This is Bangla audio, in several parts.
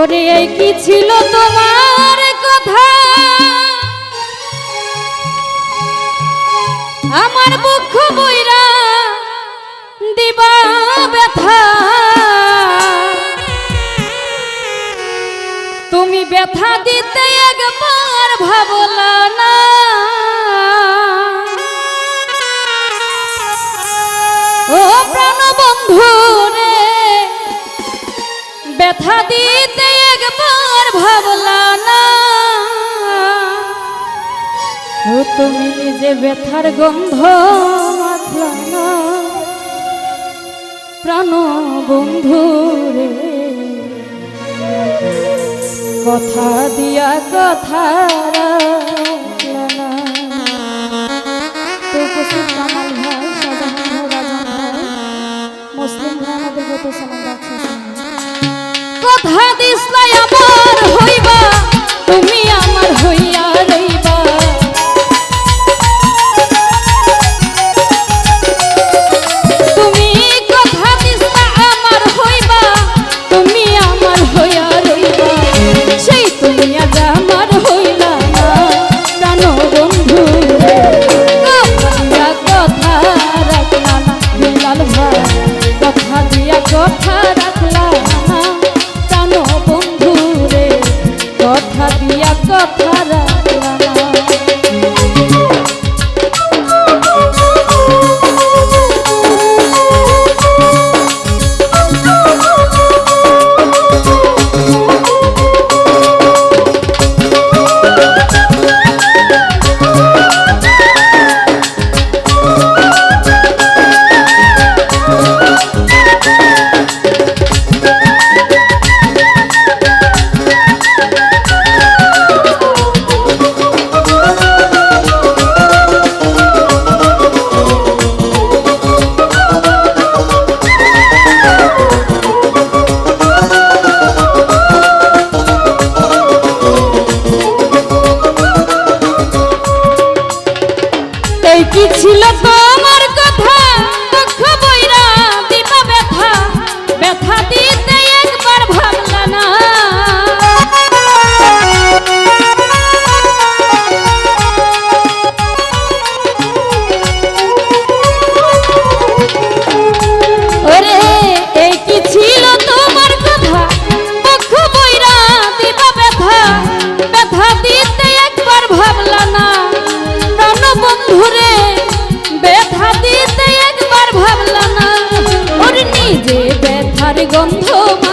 ওরে, এই কি ছিল তোমার কথা? আমার বক্ষ বইরা দিবা ব্যথা। তুমি ব্যথা দিতে একবার ভাবলা না। ও প্রাণ বন্ধু রে ব্যথা দিতে একবার ভাবলা না। তুমি নিজে ব্যথার গন্ধ মাখলা প্রাণ বন্ধু রে, কথা দিয়া কথা মুসলিম ভাই আমাদের হতে সালাম কথা তার গন্ধ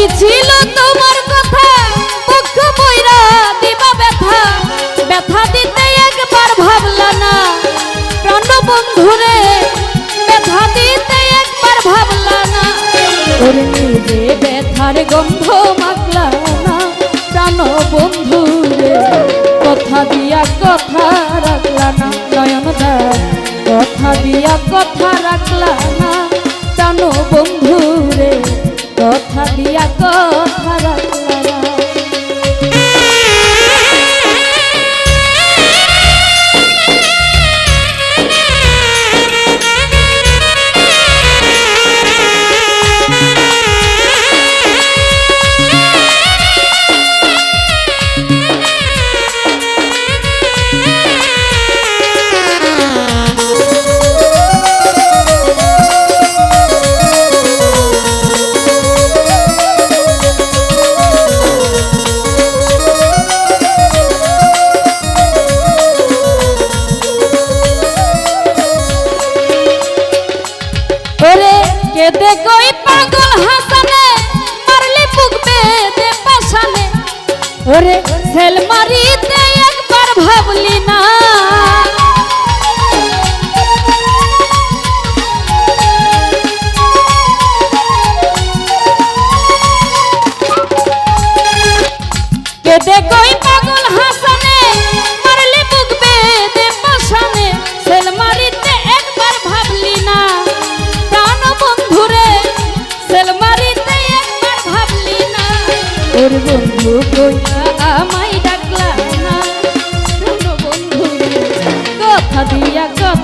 কি ছিল তোমার কথা? মুখ বইরা দিবা ব্যথা। ব্যথা দিতে একবার ভাবলা না। প্রাণ বন্ধুরে ব্যথা দিতে একবার ভাবলা না। ওরে নিজে ব্যথার গন্ধ মাখলা।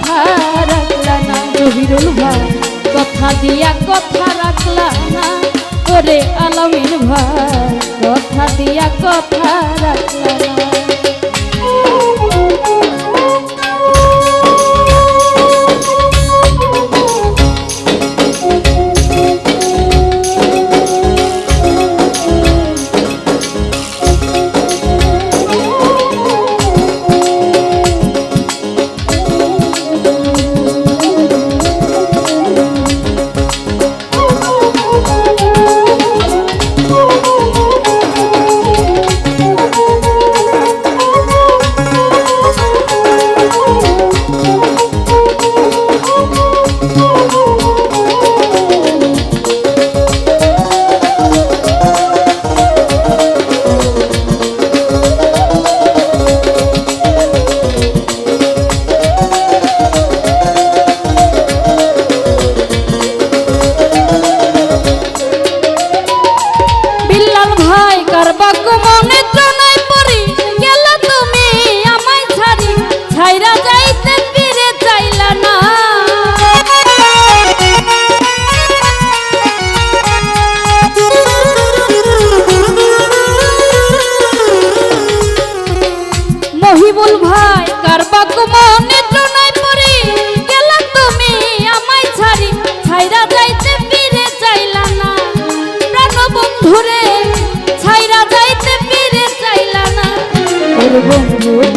কথা রাখলা না, জহিরুল ভাই কথা দিয়া কথা রাখলা না, ওরে আলমিন ভাই কথা দিয়া কথা রাখলা না।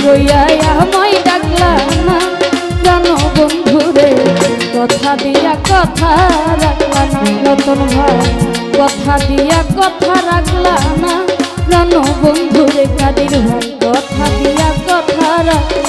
রইয়া আমায় ডাকলা না। জানো বন্ধুরে কথা দিয়া কথা রাখলা না। নতুন ভাই, কথা দিয়া কথা রাখলা না। জানো বন্ধুরে কাদের ভাই, কথা দিয়া কথা রাখলা